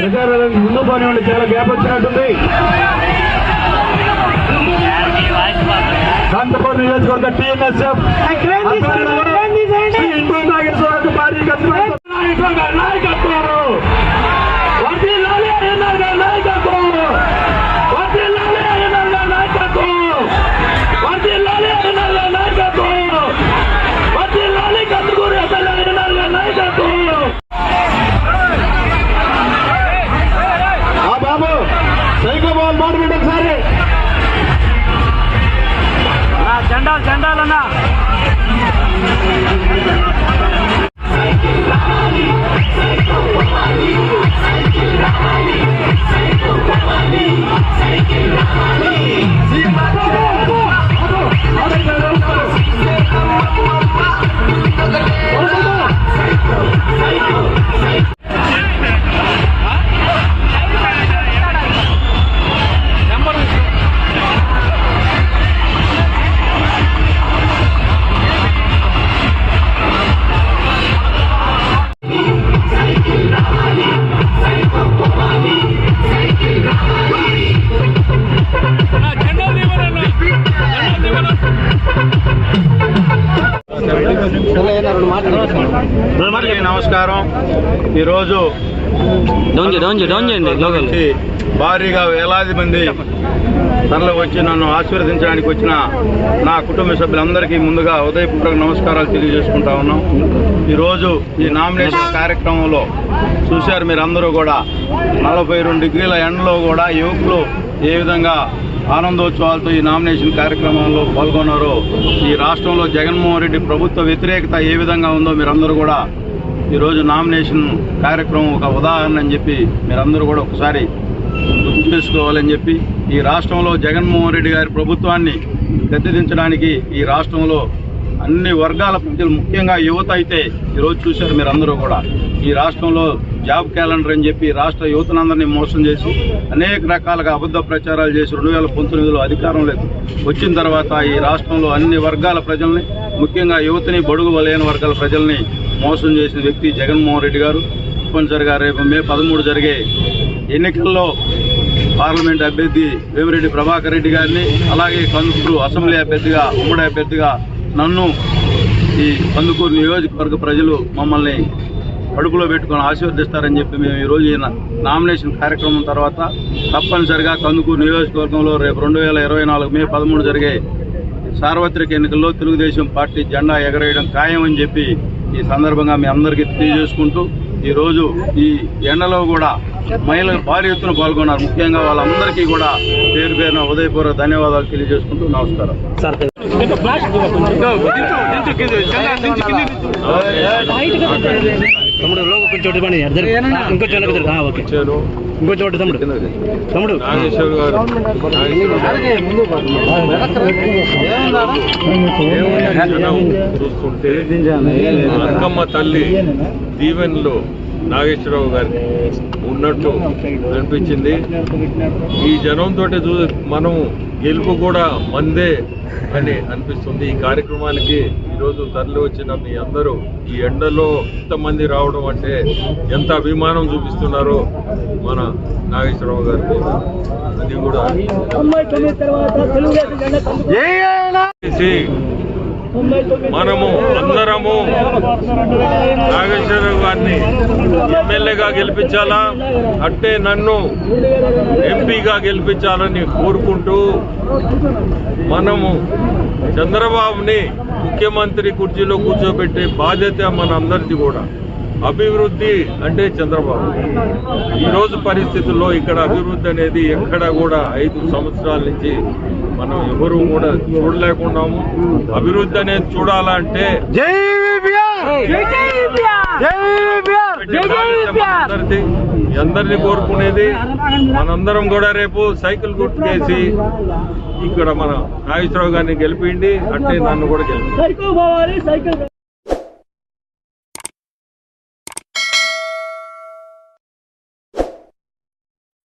ప్రచారాలకు ముందు పోనీ వాళ్ళు చాలా గ్యాప్ వచ్చినట్టుంది. కాంతపూర్ నియోజకవర్గ టీఎన్ఎస్ఎఫ్. శ్రీ ఇంటూ జెండాలు జెండాలన్నా నమస్కారం. ఈరోజు భారీగా వేలాది మంది తరలి వచ్చి నన్ను ఆశీర్వదించడానికి వచ్చిన నా కుటుంబ సభ్యులందరికీ ముందుగా ఉదయపూర్వక నమస్కారాలు తెలియజేసుకుంటా ఉన్నాం. ఈరోజు ఈ నామినేషన్ కార్యక్రమంలో చూశారు మీరందరూ కూడా. నలభై రెండు డిగ్రీల ఎండలో కూడా యువకులు ఏ విధంగా ఆనందోత్సవాలతో ఈ నామినేషన్ కార్యక్రమంలో పాల్గొన్నారో ఈ రాష్ట్రంలో జగన్మోహన్ రెడ్డి ప్రభుత్వ వ్యతిరేకత ఏ విధంగా ఉందో మీరందరూ కూడా ఈరోజు నామినేషన్ కార్యక్రమం ఒక ఉదాహరణ అని చెప్పి మీరందరూ కూడా ఒకసారి గుర్తు చేసుకోవాలని చెప్పి ఈ రాష్ట్రంలో జగన్మోహన్ రెడ్డి గారి ప్రభుత్వాన్ని గద్దెదించడానికి ఈ రాష్ట్రంలో అన్ని వర్గాల ప్రజలు ముఖ్యంగా యువత అయితే ఈరోజు చూశారు మీరందరూ కూడా. ఈ రాష్ట్రంలో జాబ్ క్యాలెండర్ అని చెప్పి రాష్ట్ర యువతనందరినీ మోసం చేసి అనేక రకాలుగా అబద్ధ ప్రచారాలు చేసి రెండు వేల పంతొమ్మిదిలో అధికారంలోకి వచ్చిన తర్వాత ఈ రాష్ట్రంలో అన్ని వర్గాల ప్రజల్ని ముఖ్యంగా యువతని బడుగు వలయని వర్గాల ప్రజల్ని మోసం చేసిన వ్యక్తి జగన్మోహన్ రెడ్డి గారు. తప్పనిసరిగా రేపు మే పదమూడు జరిగే ఎన్నికల్లో పార్లమెంట్ అభ్యర్థి వేమిరెడ్డి ప్రభాకర్ రెడ్డి గారిని అలాగే కందుకూరు అసెంబ్లీ అభ్యర్థిగా ఉమ్మడి అభ్యర్థిగా నన్ను ఈ కందుకూరు నియోజకవర్గ ప్రజలు మమ్మల్ని అడుగులో పెట్టుకొని ఆశీర్వదిస్తారని చెప్పి మేము ఈరోజు ఈ నామినేషన్ కార్యక్రమం తర్వాత తప్పనిసరిగా కందుకూరు నియోజకవర్గంలో రేపు రెండు వేల ఇరవై నాలుగు మే పదమూడు జరిగే సార్వత్రిక ఎన్నికల్లో తెలుగుదేశం పార్టీ జెండా ఎగరేయడం ఖాయం అని చెప్పి ఈ సందర్భంగా మీ అందరికీ తెలియజేసుకుంటూ ఈరోజు ఈ ఎండలో కూడా మహిళలు భారీ ఎత్తున పాల్గొన్నారు. ముఖ్యంగా వాళ్ళందరికీ కూడా పేరు పేరున ఉదయపూర్వక ధన్యవాదాలు తెలియజేసుకుంటూ నమస్కారం. సార్ తమ్ముడు కొంచెం పని. ఇంకో చోట ఓకే. ఇంకో చోట తమ్ముడు. తమ్ముడు. చూస్తుంటే అంకమ్మ తల్లి దీవెనలో నాగేశ్వరరావు గారికి ఉన్నట్టు అనిపించింది. ఈ జనంతో మనం గెలుపు కూడా మందే అని అనిపిస్తుంది. ఈ కార్యక్రమానికి ఈరోజు తరలి వచ్చిన మీ అందరూ ఈ ఎండలో ఇంతమంది రావడం అంటే ఎంత అభిమానం చూపిస్తున్నారో మన నాగేశ్వరరావు గారికి అది కూడా మనము అందరము నాగేశ్వరరావు గారిని ఎమ్మెల్యేగా గెలిపించాలా? అట్టే నన్ను ఎంపీగా గెలిపించాలని కోరుకుంటూ మనము చంద్రబాబుని ముఖ్యమంత్రి కుర్చీలో కూర్చోబెట్టే బాధ్యత మనందరిది కూడా. అభివృద్ధి అంటే చంద్రబాబు. ఈరోజు పరిస్థితుల్లో ఇక్కడ అభివృద్ధి అనేది ఎక్కడ కూడా ఐదు సంవత్సరాల నుంచి మనం ఎవరు కూడా చూడలేకున్నాము అభివృద్ధి అనేది చూడాలంటే అందరినీ కోరుకునేది మనందరం కూడా రేపు సైకిల్ గుర్తుకేసి ఇక్కడ మన నాగేశ్వరరావు గారిని గెలిపిండి అంటే నన్ను కూడా గెలిపి